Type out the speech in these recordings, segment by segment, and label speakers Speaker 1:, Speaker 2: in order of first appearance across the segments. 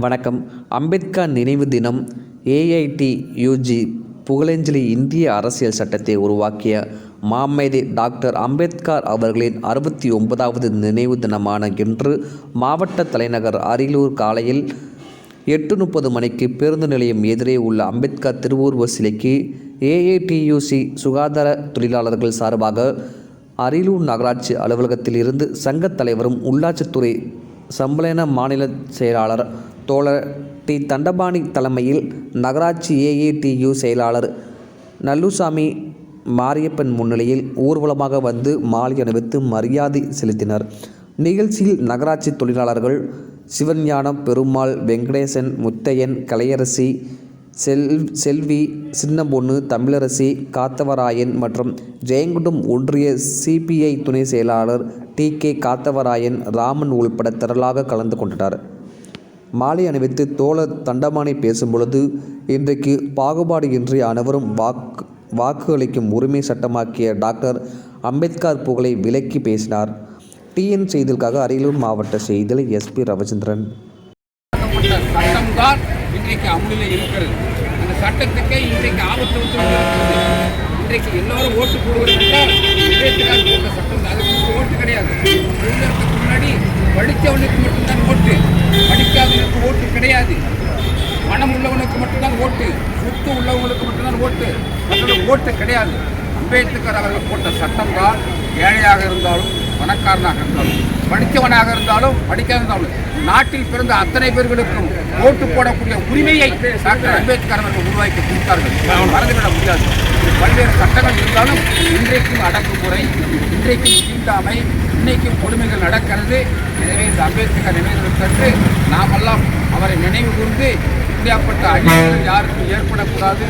Speaker 1: வணக்கம். அம்பேத்கர் நினைவு தினம் ஏஐடி யூஜி புகழஞ்சலி இந்திய அரசியல் சட்டத்தை உருவாக்கிய மாமேதை டாக்டர் அம்பேத்கர் அவர்களின் அறுபத்தி ஒன்பதாவது நினைவு தினமான இன்று மாவட்ட தலைநகர் அரியலூர் காலையில் எட்டு முப்பது மணிக்கு பேருந்து நிலையம் எதிரே உள்ள அம்பேத்கர் திருவூர்வ சிலைக்கு ஏஐடியூசி சுகாதார தொழிலாளர்கள் சார்பாக அரியலூர் நகராட்சி அலுவலகத்தில் இருந்து சங்கத் தலைவரும் உள்ளாட்சித்துறை சம்பளன மாநில செயலாளர் தோழர் டி. தண்டபாணி தலைமையில் நகராட்சி ஏஏடியு செயலாளர் நல்லுசாமி மாரியப்பன் முன்னிலையில் ஊர்வலமாக வந்து மாலை அணிவித்து மரியாதை செலுத்தினர். நிகழ்ச்சியில் நகராட்சி தொழிலாளர்கள் சிவஞானம் பெருமாள் வெங்கடேசன் முத்தையன் கலையரசி செல் செல்வி சின்னம்பொண்ணு தமிழரசி காத்தவராயன் மற்றும் ஜெயங்குண்டம் ஒன்றிய சிபிஐ துணை செயலாளர் டி. கே. காத்தவராயன் ராமன் உள்பட திரளாக கலந்து கொண்டனர். மாலை அணிவித்து தோழர் தண்டமானி பேசும்பொழுது இன்றைக்கு பாகுபாடு இன்றி அனைவரும் வாக்கு வாக்குகளிக்கும் உரிமை சட்டமாக்கிய டாக்டர் அம்பேத்கர் புகழை விலக்கி பேசினார். டிஎன் செய்திகளுக்காக அரியலூர் மாவட்ட செய்தியில் எஸ்பி ரவிச்சந்திரன்.
Speaker 2: சட்டம்தான் இன்றைக்கு அமுலில் இருக்கிறது. அந்த சட்டத்துக்கே இன்றைக்கு ஆபத்து வந்து இன்றைக்கு எல்லாரும் ஓட்டு போடுவதற்காக சட்டம் தான். ஓட்டு கிடையாது. முன்னாடி படித்தவனுக்கு மட்டும்தான் ஓட்டு ஓட்டு கிடையாது. பணம் உள்ளவனுக்கு மட்டும்தான் ஓட்டு சுத்து உள்ளவங்களுக்கு மட்டும்தான் ஓட்டு. மற்றவங்க ஓட்டு கிடையாது. அம்பேத்கர் அவர்கள் போட்ட சட்டம் தான் ஏழையாக இருந்தாலும் பணக்காரனாக இருந்தாலும் படித்தவனாக இருந்தாலும் படிக்காத இருந்தாலும் நாட்டில் பிறந்த அத்தனை பேர்களுக்கும் ஓட்டு போடக்கூடிய உரிமையை டாக்டர் அம்பேத்கர் அவர்கள் உருவாக்கி கொடுத்தார்கள். மறந்துவிட முடியாது. பல்வேறு சட்டங்கள் இருந்தாலும் இன்றைக்கும் அடக்குமுறை இன்றைக்கும் தீண்டாமை இன்னைக்கும் கொடுமைகள் நடக்கிறது. எனவே இந்த அம்பேத்கர் நினைவிற்கு நாமெல்லாம் அவரை நினைவு கூர்ந்து இப்படியாப்பட்ட அழிவுகள் யாருக்கும் ஏற்படக்கூடாது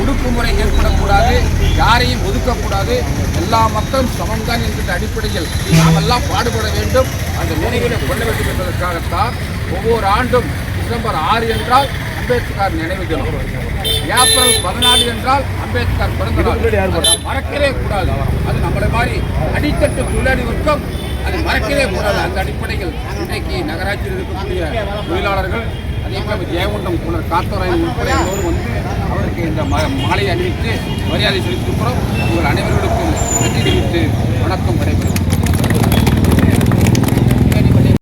Speaker 2: ஒடுக்குமுறை ஏற்படக்கூடாது யாரையும் ஒதுக்கக்கூடாது. எல்லா மக்களும் சமம்தான் என்கிற அடிப்படையில் நாமெல்லாம் பாடுபட வேண்டும். அந்த நினைவுகளை கொள்ள வேண்டும் என்பதற்காகத்தான் ஒவ்வொரு ஆண்டும் டிசம்பர் ஆறு என்றால் அம்பேத்கர் நினைவு தினம் ஏப்ரல் பதினாலு என்றால் அம்பேத்கர் பிறந்த நாள் மறக்கவே கூடாது. அது நம்மளை மாதிரி அடித்தட்டு தொழிலாளி வர்க்கம் அது மறக்கவே கூடாது. அந்த அடிப்படையில் இன்றைக்கு நகராட்சியில் இருக்கக்கூடிய தொழிலாளர்கள் அதே போல ஜெயகுண்டம் குளர் காத்தவராயன் உட்பட எல்லோரும் வந்து அவருக்கு இந்த ம- மாலை அணிவித்து மரியாதை செலுத்தியிருக்கிறோம். உங்கள் அனைவர்களுக்கும் நன்றி தெரிவித்து